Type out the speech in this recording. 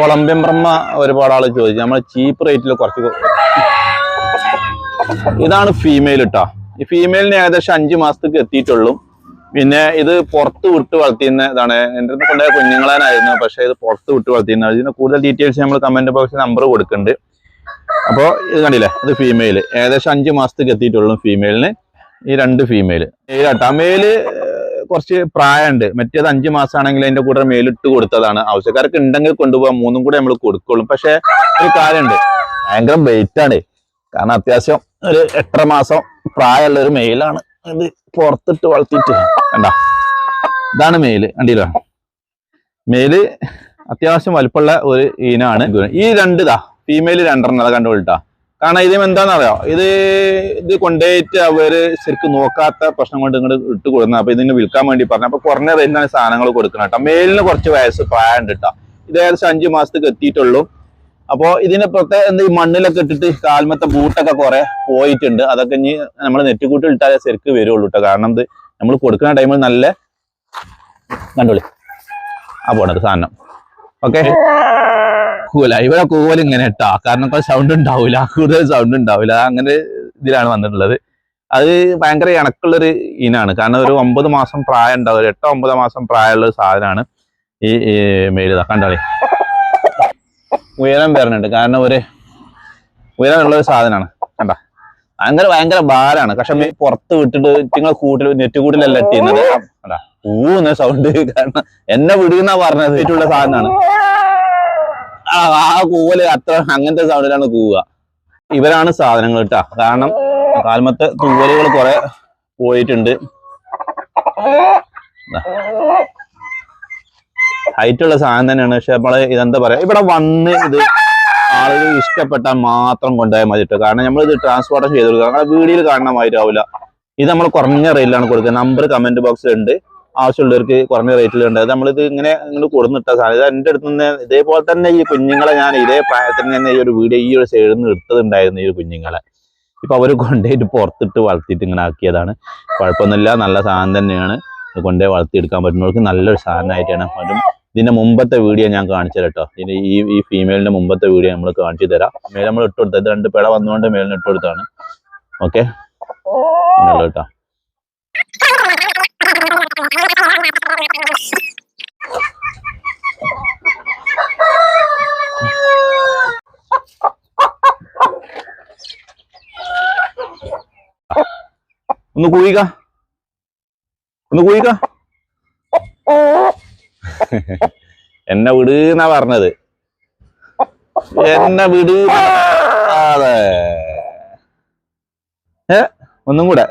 Colombian ബ്രഹ്മ ഒരുപാട് ആൾ ചോദിച്ചു നമ്മൾ ചീപ്പ് റേറ്റിൽ കുറച്ച് ഇതാണ് ഫീമെയിൽ ഇട്ടാ ഈ ഫീമെയിലിന് ഏകദേശം അഞ്ച് മാസത്തേക്ക് എത്തിയിട്ടുള്ളൂ. പിന്നെ ഇത് പുറത്ത് വിട്ട് വളർത്തിയുന്ന ഇതാണ്. എന്റെ അടുത്ത് കൊണ്ടുപോയ കുഞ്ഞുങ്ങളായിരുന്നു പക്ഷേ ഇത് പുറത്ത് വിട്ട് വളർത്തിയിരുന്ന ഇതിന് കൂടുതൽ ഡീറ്റെയിൽസ് നമ്മൾ കമന്റ് ബോക്സിൽ നമ്പർ കൊടുക്കുന്നുണ്ട്. അപ്പോൾ ഇത് കണ്ടില്ലേ? അത് ഫീമെയിൽ ഏകദേശം അഞ്ച് മാസത്തേക്ക് എത്തിയിട്ടുള്ളൂ ഫീമെയിലിന് ഈ രണ്ട് ഫീമെയിൽ കേട്ടോ മെയിൽ കുറച്ച് പ്രായമുണ്ട്. മറ്റേത് അഞ്ച് മാസമാണെങ്കിൽ അതിന്റെ കൂടെ മേലിട്ട് കൊടുത്തതാണ്. ആവശ്യക്കാർക്ക് ഉണ്ടെങ്കിൽ കൊണ്ടുപോകാം. മൂന്നും കൂടെ നമ്മൾ കൊടുക്കുള്ളൂ. പക്ഷെ ഒരു കാര്യമുണ്ട്. ഭയങ്കര വെയിറ്റ് ആണ്. കാരണം അത്യാവശ്യം ഒരു എട്ടര മാസം പ്രായമുള്ള ഒരു മെയിലാണ്. ഇത് പുറത്തിട്ട് വളർത്തിയിട്ട്. കണ്ട? ഇതാണ് മെയിൽ. കണ്ടില്ലോ? മെയിൽ അത്യാവശ്യം വലുപ്പമുള്ള ഒരു ഈനാണ്. ഈ രണ്ട് ഇതാ ഫീമെയിൽ രണ്ടെണ്ണം. അതാ കണ്ടുകൊള്ളിട്ടാ. കാരണം ഇതിന് എന്താണെന്നറിയോ? ഇത് ഇത് കൊണ്ടുപോയിട്ട് അവർ ശരിക്കും നോക്കാത്ത പ്രശ്നം കൊണ്ട് ഇങ്ങോട്ട് ഇട്ട് കൊടുക്കുന്നത് അപ്പൊ ഇതിന് വിൽക്കാൻ വേണ്ടി പറഞ്ഞു. അപ്പൊ കുറഞ്ഞ റേറ്റിനാണ് സാധനങ്ങൾ കൊടുക്കണം കേട്ടോ. മേലിന് കുറച്ച് വയസ്സ് പ്രായം ഉണ്ട് കേട്ടോ. ഇത് ഏകദേശം അഞ്ചു മാസത്തേക്ക് എത്തിയിട്ടുള്ളൂ. അപ്പോ ഇതിന് പ്രത്യേക എന്താ മണ്ണിലൊക്കെ ഇട്ടിട്ട് കാൽമത്തെ ബൂട്ടൊക്കെ കുറെ പോയിട്ടുണ്ട്. അതൊക്കെ ഇനി നമ്മൾ നെറ്റിക്കൂട്ടിൽ ഇട്ടാലേ ശരിക്ക് വരുള്ളൂ കേട്ടോ. കാരണം ഇത് നമ്മൾ കൊടുക്കുന്ന ടൈമിൽ നല്ല കണ്ടോളി. ആ പോണത് സാധനം. ഓക്കെ? കൂല ഇവിടെ കൂവൽ ഇങ്ങനെ ഇട്ടാ. കാരണം സൗണ്ട് ഉണ്ടാവില്ല കൂടുതൽ സൗണ്ട് ഉണ്ടാവില്ല അങ്ങനെ ഇതിലാണ് വന്നിട്ടുള്ളത്. അത് ഭയങ്കര ഇണക്കുള്ളൊരു ഇനാണ്. കാരണം ഒരു ഒമ്പത് മാസം പ്രായം ഉണ്ടാവും. ഒരു എട്ടോ ഒമ്പത് മാസം പ്രായമുള്ള ഒരു സാധനമാണ് ഈ മേലിത കണ്ടോളി ഉയരം വരുന്നുണ്ട് കാരണം ഒരു ഉയരമുള്ള ഒരു സാധനമാണ്. കണ്ട? ഭയങ്കര ഭയങ്കര ഭാരമാണ്. പക്ഷെ പുറത്ത് വിട്ടിട്ട് നിങ്ങൾ കൂട്ടിൽ നെറ്റ് കൂട്ടിലല്ല ഇട്ടിരുന്നത് കണ്ടാ? ഊന്ന സൗണ്ട് കാരണം എന്നെ വിടുന്ന പറഞ്ഞത്. സാധനമാണ്. ആ കൂവൽ അത്ര അങ്ങനത്തെ സൗണ്ടിലാണ് കൂവുക. ഇവരാണ് സാധനങ്ങൾ കേട്ടാ കാരണം കാൽമത്തെ തൂവലുകൾ കുറെ പോയിട്ടുണ്ട്. ഹൈറ്റ് ഉള്ള സാധനം തന്നെയാണ്. പക്ഷെ നമ്മൾ ഇതെന്താ പറയാ? ഇവിടെ വന്ന് ഇത് ആളുകൾ ഇഷ്ടപ്പെട്ടാൽ മാത്രം കൊണ്ടുപോയാൽ മതി കേട്ടോ കാരണം നമ്മൾ ഇത് ട്രാൻസ്പോർട്ടേഷൻ ചെയ്ത് കൊടുക്കുക. കാരണം വീഡിയോയിൽ കാണണമായിട്ടാവില്ല ഇത് നമ്മൾ കുറഞ്ഞ റേറ്റിലാണ് കൊടുക്കുക. നമ്പർ കമന്റ് ബോക്സിലുണ്ട് ആവശ്യമുള്ളവർക്ക് കുറഞ്ഞ റേറ്റിലുണ്ട് അത് നമ്മളിത് ഇങ്ങനെ ഇങ്ങോട്ട് കൊടുന്നിട്ട സാധനം. ഇത് എന്റെ അടുത്ത് നിന്ന് ഇതേപോലെ തന്നെ ഈ കുഞ്ഞുങ്ങളെ ഞാൻ ഇതേ പ്രായത്തിൽ തന്നെ ഈ ഒരു വീഡിയോ ഈ ഒരു സൈഡിൽ നിന്ന് എടുത്തതുണ്ടായിരുന്നു ഈ ഒരു കുഞ്ഞുങ്ങളെ. ഇപ്പൊ അവർ കൊണ്ടുപോയിട്ട് പുറത്തിട്ട് വളർത്തിയിട്ട് ഇങ്ങനെ ആക്കിയതാണ്. കുഴപ്പമൊന്നുമില്ല. നല്ല സാധനം തന്നെയാണ്. കൊണ്ടുപോയി വളർത്തിയെടുക്കാൻ പറ്റുന്നവർക്ക് നല്ലൊരു സാധനമായിട്ടാണ്. അതും ഇതിന്റെ മുമ്പത്തെ വീഡിയോ ഞാൻ കാണിച്ചു കേട്ടോ ഈ ഈ ഫീമെയിലിന്റെ മുമ്പത്തെ വീഡിയോ നമ്മൾ കാണിച്ചു തരാം. മേലെ നമ്മൾ ഇട്ട് കൊടുത്തത്. രണ്ട് പിട വന്നുകൊണ്ട് മേലിന് ഇട്ട് കൊടുത്താണ് ഓക്കെ? കേട്ടോ ഒന്ന് കൂയിക്ക ഒന്ന് കൂയിക്ക എന്നെ വിടുന്നാ പറഞ്ഞത്. എന്നെ വിട് അതെ. ഏ ഒന്നും കൂടെ.